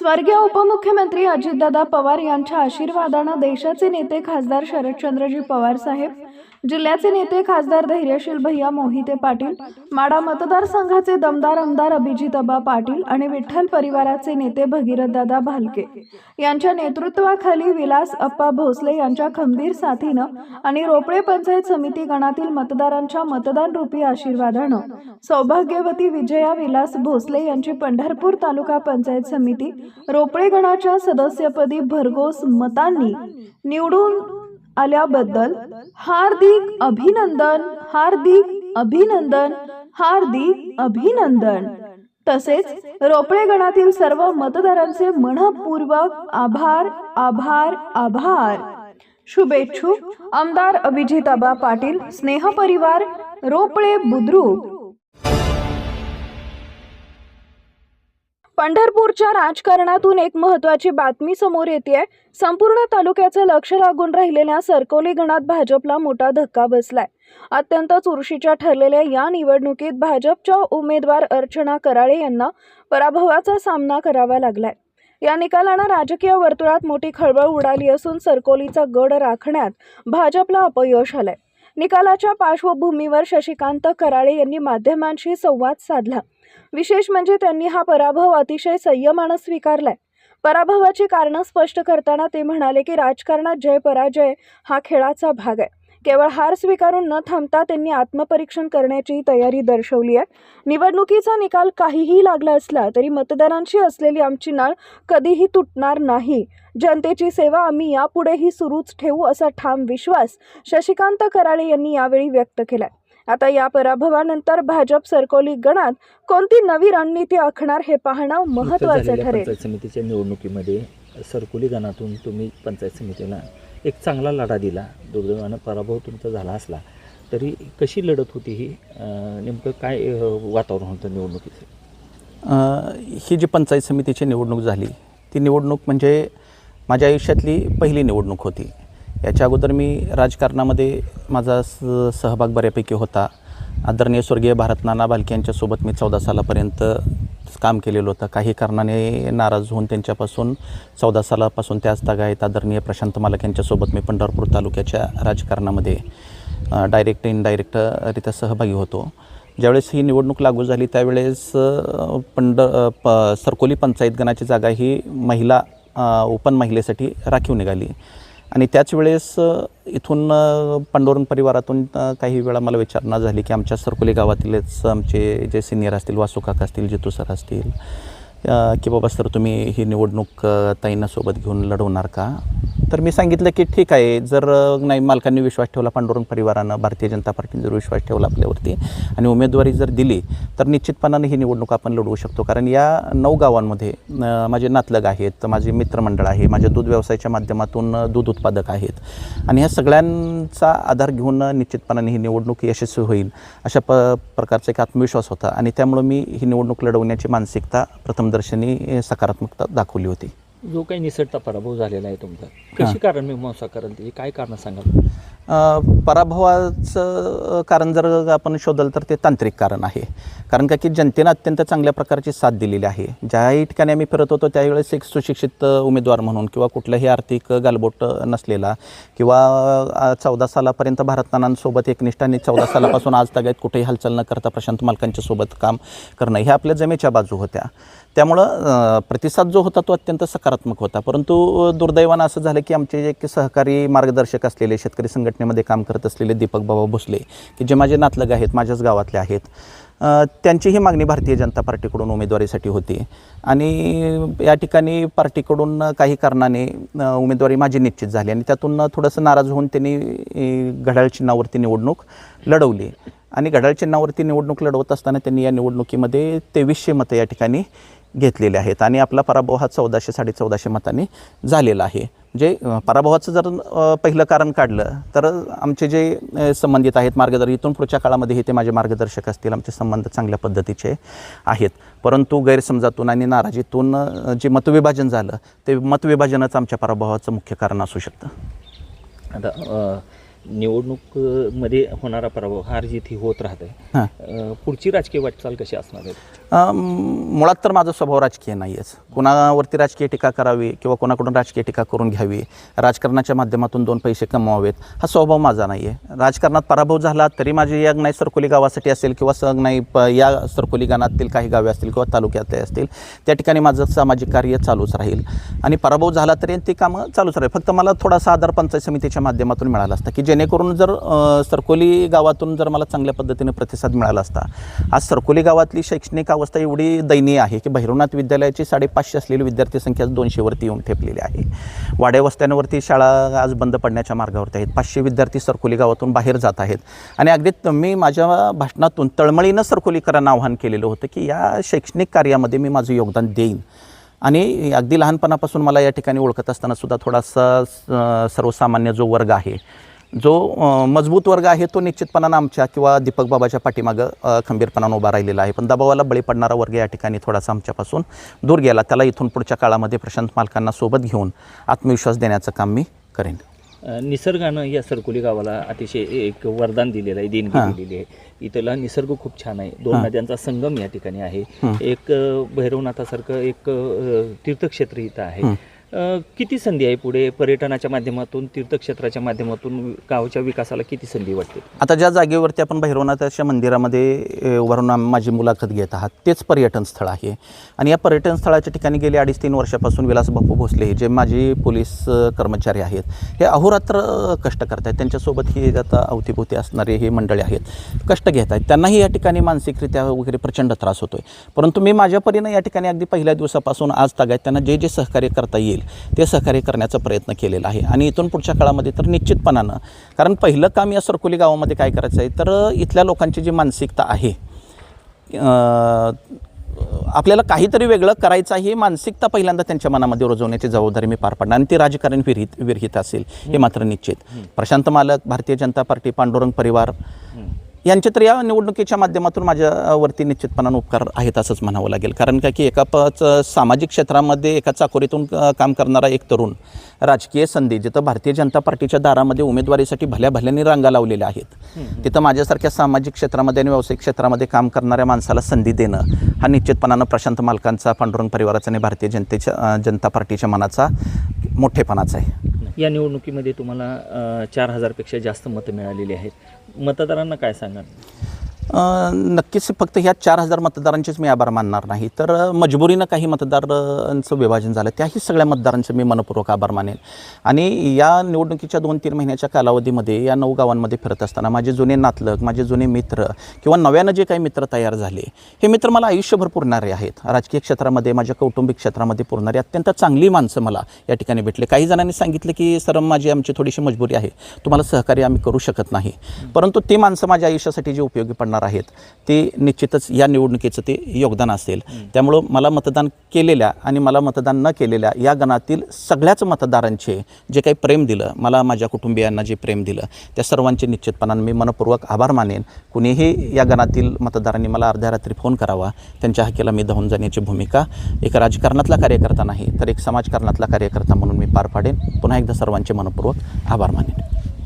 स्वर्गीय उपमुख्यमंत्री अजितदादा पवार यांच्या आशीर्वादानं देशाचे नेते खासदार शरदचंद्रजी पवार साहेब जिल्ह्याचे नेते खासदार धैर्यशील भैया मोहिते पाटील माडा मतदारसंघाचे दमदार आमदार अभिजितबा पाटील आणि विठ्ठल परिवाराचे नेते भगीरथदादा भालके. यांच्या नेतृत्वाखाली विलास अप्पा भोसले यांच्या खंबीर साथीनं आणि रोपळे पंचायत समिती गणातील मतदारांच्या मतदान रूपी आशीर्वादानं सौभाग्यवती विजया विलास भोसले यांची पंढरपूर तालुका पंचायत समिती रोपळे गणाच्या सदस्यपदी भरघोस मतांनी निवडून आल्याबद्दल हार्दिक अभिनंदन हार्दिक अभिनंदन हार्दिक अभिनंदन. तसेच रोपळे गणातील सर्व मतदारांचे मनपूर्वक आभार आभार आभार. शुभेच्छुक. आमदार अभिजिताबा पाटील स्नेहपरिवार रोपळे बुद्रुक. पंढरपूरच्या राजकारणातून एक महत्वाची बातमी समोर येते संपूर्ण तालुक्याचं लक्ष लागून राहिलेल्या सरकोली गणात भाजपला मोठा धक्का बसलाय. अत्यंत चुरशीच्या ठरलेल्या या निवडणुकीत भाजपच्या उमेदवार अर्चना कराळे यांना पराभवाचा सामना करावा लागलाय. या निकालानं राजकीय वर्तुळात मोठी खळबळ उडाली असून सरकोलीचा गड राखण्यात भाजपला अपयश आलंय. निकालाच्या पार्श्वभूमीवर शशिकांत कराळे यांनी माध्यमांशी संवाद साधला. विशेष म्हणजे त्यांनी हा पराभव अतिशय संयमानं स्वीकारलाय. पराभवाची कारणं स्पष्ट करताना ते म्हणाले की राजकारणात जय पराजय हा खेळाचा भाग आहे. केवळ हार स्वीकारून न थांबता त्यांनी आत्मपरीक्षण करण्याची तयारी दर्शवली आहे. निवडणुकीचा निकाल काहीही लागला असला तरी मतदारांशी असलेली आमची नाळ कधीही तुटणार नाही. जनतेची सेवा आम्ही यापुढेही सुरूच ठेवू असा ठाम विश्वास शशिकांत कराळे यांनी यावेळी व्यक्त केलाय. आता या पराभवानंतर भाजप सरकोली गणात कोणती नवी रणनीती आखणार हे पाहणं महत्वाचं ठरेल. समितीच्या निवडणुकीमध्ये सरकुली गणातून तुम्ही पंचायत समितीला एक चांगला लढा दिला. दुर्दैवानं पराभव तुमचा झाला असला तरी कशी लढत होती ही? नेमकं काय वातावरण होतं निवडणुकीचं? ही जी पंचायत समितीची निवडणूक झाली ती निवडणूक म्हणजे माझ्या आयुष्यातली पहिली निवडणूक होती. याच्या अगोदर मी राजकारणामध्ये माझा स सहभाग बऱ्यापैकी होता. आदरणीय स्वर्गीय भारत नाना भालके यांच्यासोबत मी चौदा सालापर्यंत काम केलेलं होतं. काही कारणाने नाराज होऊन त्यांच्यापासून चौदा सालापासून त्याच आहेत. आदरणीय प्रशांत मालक यांच्यासोबत मी पंढरपूर तालुक्याच्या राजकारणामध्ये डायरेक्ट इनडायरेक्टरित्या सहभागी होतो. ज्यावेळेस ही निवडणूक लागू झाली त्यावेळेस पंड पंढ प सरकोली पंचायत गणाची जागा ही महिला ओपन महिलेसाठी राखीव निघाली. आणि त्याच वेळेस इथून पांडुरंग परिवारातून काही वेळा मला विचारणा झाली की आमच्या सरकोली गावातीलच आमचे जे सिनियर असतील वासुकाका असतील जितू सर असतील की बाबा सर तुम्ही ही निवडणूक ताईंना सोबत घेऊन लढवणार का? तर मी सांगितलं की ठीक आहे जर नाही मालकांनी विश्वास ठेवला पांडुरंग परिवारानं भारतीय जनता पार्टीने जर विश्वास ठेवला आपल्यावरती आणि उमेदवारी जर दिली तर निश्चितपणाने ही निवडणूक आपण लढवू शकतो. कारण या नऊ गावांमध्ये माझे नातलग आहेत माझे मित्रमंडळ आहे माझ्या दूध व्यवसायाच्या माध्यमातून दूध उत्पादक आहेत. आणि ह्या सगळ्यांचा आधार घेऊन निश्चितपणाने ही निवडणूक यशस्वी होईल अशा प प्रकारचा एक आत्मविश्वास होता. आणि त्यामुळं मी ही निवडणूक लढवण्याची मानसिकता प्रथमदर्शनी सकारात्मकता दाखवली होती. जो काही निसटता पराभव झालेला आहे तुमचा कशी कारण मीमांसा कराल त्याची काय कारण सांगाल? पराभवाचं कारण जर आपण शोधलं तर ते तांत्रिक कारण आहे. कारण का की जनतेनं अत्यंत चांगल्या प्रकारची साथ दिलेली आहे. ज्याही ठिकाणी आम्ही फिरत होतो त्यावेळेस एक सुशिक्षित उमेदवार म्हणून किंवा कुठल्याही आर्थिक गालबोट नसलेला किंवा चौदा सालापर्यंत भारतनानांसोबत एकनिष्ठाने चौदा सालापासून आज तगायत कुठेही हालचाल न करता प्रशांत मालकांच्या सोबत काम करणं ह्या आपल्या जमेच्या बाजू होत्या. त्यामुळं प्रतिसाद जो होता तो अत्यंत सकारात्मक होता. परंतु दुर्दैवानं असं झालं की आमचे जे सहकारी मार्गदर्शक असलेले शेतकरी संघटनेमध्ये काम करत असलेले दीपक बाबा भोसले की जे माझे नातलग आहेत माझ्याच गावातले आहेत त्यांचीही मागणी भारतीय जनता पार्टीकडून उमेदवारीसाठी होती. आणि या ठिकाणी पार्टीकडून काही कारणाने उमेदवारी माझी निश्चित झाली आणि त्यातून थोडंसं नाराज होऊन त्यांनी घड्याळ चिन्हावरती निवडणूक लढवली. आणि घड्याळ चिन्हावरती निवडणूक लढवत असताना त्यांनी या निवडणुकीमध्ये तेवीसशे मतं या ठिकाणी घेतलेले आहेत आणि आपला पराभव हा चौदाशे साडे चौदाशे मतांनी झालेला आहे. म्हणजे पराभवाचं जर पहिलं कारण काढलं तर आमचे जे संबंधित आहेत मार्गदर्शक इथून पुढच्या काळामध्ये ते माझे मार्गदर्शक असतील आमचे संबंध चांगल्या पद्धतीचे आहेत. परंतु गैरसमजातून आणि नाराजीतून जे मतविभाजन झालं ते मतविभाजनच आमच्या पराभवाचं मुख्य कारण असू शकतं. आता अं, निवडणूक अं, मध्ये होणारा पराभव हार जीत ही होत राहते हां. पुढची राजकीय वाटचाल कशी असणार आहे? मुळात तर माझा स्वभाव राजकीय नाही आहेच कोणावरती राजकीय टीका करावी किंवा कोणाकडून राजकीय टीका करून घ्यावी राजकारणाच्या माध्यमातून दोन पैसे कमवावेत हा स्वभाव माझा नाही आहे राजकारणात पराभव झाला तरी माझी या नाही सरकोली गावासाठी असेल किंवा स नाही प या सरकोली गाणातील काही गावे असतील किंवा तालुक्यातले असतील त्या ठिकाणी माझं सामाजिक कार्य चालूच राहील. आणि पराभव झाला तरी ते कामं चालूच राहील. फक्त मला थोडासा आधार पंचायत समितीच्या माध्यमातून मिळाला असता की जेणेकरून जर सरकोली गावातून जर मला चांगल्या पद्धतीने प्रतिसाद मिळाला असता आज सरकोली गावातली शैक्षणिक अवस्था एवढी दयनीय आहे की भैरवनाथ विद्यालयाची साडेपाचशे असलेली विद्यार्थी संख्या दोनशेवरती येऊन ठेपलेली आहे. वाड्या वस्त्यांवरती शाळा आज बंद पडण्याच्या मार्गावरती आहेत. पाचशे विद्यार्थी सरकोली गावातून बाहेर जात आहेत. आणि अगदी मी माझ्या भाषणातून तळमळीनं सरखोलीकरांना आव्हान केलेलं होतं की या शैक्षणिक कार्यामध्ये मी माझं योगदान देईन. आणि अगदी लहानपणापासून मला या ठिकाणी ओळखत असताना सुद्धा थोडासा सर्वसामान्य जो वर्ग आहे जो मजबूत वर्ग आहे तो निश्चितपणानं आमच्या किंवा दीपक बाबाच्या पाठीमागं खंबीरपणानं उभा राहिलेला आहे. पण दबावाला बळी पडणारा वर्ग या ठिकाणी थोडासा आमच्यापासून दूर गेला. त्याला इथून पुढच्या काळामध्ये प्रशांत मालकांना सोबत घेऊन आत्मविश्वास देण्याचं काम मी करेन. निसर्गानं या सरकोली गावाला अतिशय एक वरदान दिलेलं आहे देणगी. दिलेली आहे. इथला निसर्ग खूप छान आहे. दोन. नद्यांचा संगम या ठिकाणी आहे. एक भैरवनाथासारखं एक तीर्थक्षेत्र इथं आहे. किती संधी आहे पुढे पर्यटनाच्या माध्यमातून तीर्थक्षेत्राच्या माध्यमातून गावच्या विकासाला किती संधी वाटते आता ज्या जागेवरती आपण भैरवनाथाच्या मंदिरामध्ये वरून उभारून माझी मुलाखत घेत आहात तेच पर्यटन स्थळ आहे. आणि या पर्यटन स्थळाच्या ठिकाणी गेले अडीच तीन वर्षापासून विलास बापू भोसले जे माझे पोलीस कर्मचारी आहेत हे अहोरात्र कष्ट करत आहेत त्यांच्यासोबत ही आता अवतीभोवती असणारे हे मंडळी आहेत. कष्ट घेत आहेत. त्यांनाही या ठिकाणी मानसिकरित्या वगैरे प्रचंड त्रास होतो आहे परंतु मी माझ्या परीनं या ठिकाणी अगदी पहिल्या दिवसापासून आज तागायत. त्यांना जे जे सहकार्य करता येईल ते सहकार्य करण्याचा प्रयत्न केलेला आहे. आणि इथून पुढच्या काळामध्ये तर निश्चितपणानं कारण पहिलं काम या सरकोली गावामध्ये काय करायचं आहे? तर इथल्या लोकांची जी मानसिकता आहे आपल्याला काहीतरी वेगळं करायचं आहे ही मानसिकता पहिल्यांदा त्यांच्या मनामध्ये रुजवण्याची जबाबदारी मी पार पाडणार. आणि ती राजकारण विरहित विरहित असेल हे मात्र निश्चित. प्रशांत मालक भारतीय जनता पार्टी पांडुरंग परिवार यांचे तर या निवडणुकीच्या माध्यमातून माझ्यावरती निश्चितपणानं उपकार आहेत असंच म्हणावं लागेल. कारण का की एका पच सामाजिक क्षेत्रामध्ये एका चाकोरीतून काम करणारा एक तरुण राजकीय संधी जिथं भारतीय जनता पार्टीच्या दारामध्ये उमेदवारीसाठी भल्या भल्याने रांगा लावलेल्या आहेत तिथं माझ्यासारख्या सामाजिक क्षेत्रामध्ये आणि व्यावसायिक क्षेत्रामध्ये काम करणाऱ्या माणसाला संधी देणं हा निश्चितपणानं प्रशांत मालकांचा पांडुरंग परिवाराचा आणि भारतीय जनतेच्या जनता पार्टीच्या मनाचा मोठेपणाचा आहे. या निवडणुकीमध्ये तुम्हाला चार हजारपेक्षा जास्त मतं मिळालेली आहेत. मतदारांना काय सांगाल? नक्कीच फक्त ह्या चार हजार मतदारांचेच मी आभार मानणार नाही. तर मजबुरीनं काही मतदारांचं विभाजन झालं त्याही सगळ्या मतदारांचं मी मनपूर्वक आभार मानेन. आणि या निवडणुकीच्या दोन तीन महिन्याच्या कालावधीमध्ये या नऊ गावांमध्ये फिरत असताना माझे जुने नातलग माझे जुने मित्र किंवा नव्यानं जे काही मित्र तयार झाले हे मित्र मला आयुष्यभर पुरणारे आहेत. राजकीय क्षेत्रामध्ये माझ्या कौटुंबिक क्षेत्रामध्ये पुरणारी अत्यंत चांगली माणसं मला या ठिकाणी भेटले. काही जणांनी सांगितलं की सर माझी आमची थोडीशी मजबुरी आहे. तुम्हाला सहकार्य आम्ही करू शकत नाही. परंतु ते माणसं माझ्या आयुष्यासाठी जे उपयोगी पडणार आहेत ते निश्चितच या निवडणुकीचं ते योगदान असेल. त्यामुळं मला मतदान केलेल्या आणि मला मतदान न केलेल्या या गणातील सगळ्याच मतदारांचे जे काही प्रेम दिलं मला माझ्या कुटुंबियांना जे प्रेम दिलं त्या सर्वांचे निश्चितपणानं मी मनपूर्वक आभार मानेन. कुणीही या गणातील मतदारांनी मला अर्ध्या रात्री फोन करावा त्यांच्या हक्कीला मी धावून जाण्याची भूमिका एक राजकारणातला कार्यकर्ता नाही तर एक समाजकारणातला कार्यकर्ता म्हणून मी पार पाडेन. पुन्हा एकदा सर्वांचे मनपूर्वक आभार मानेन.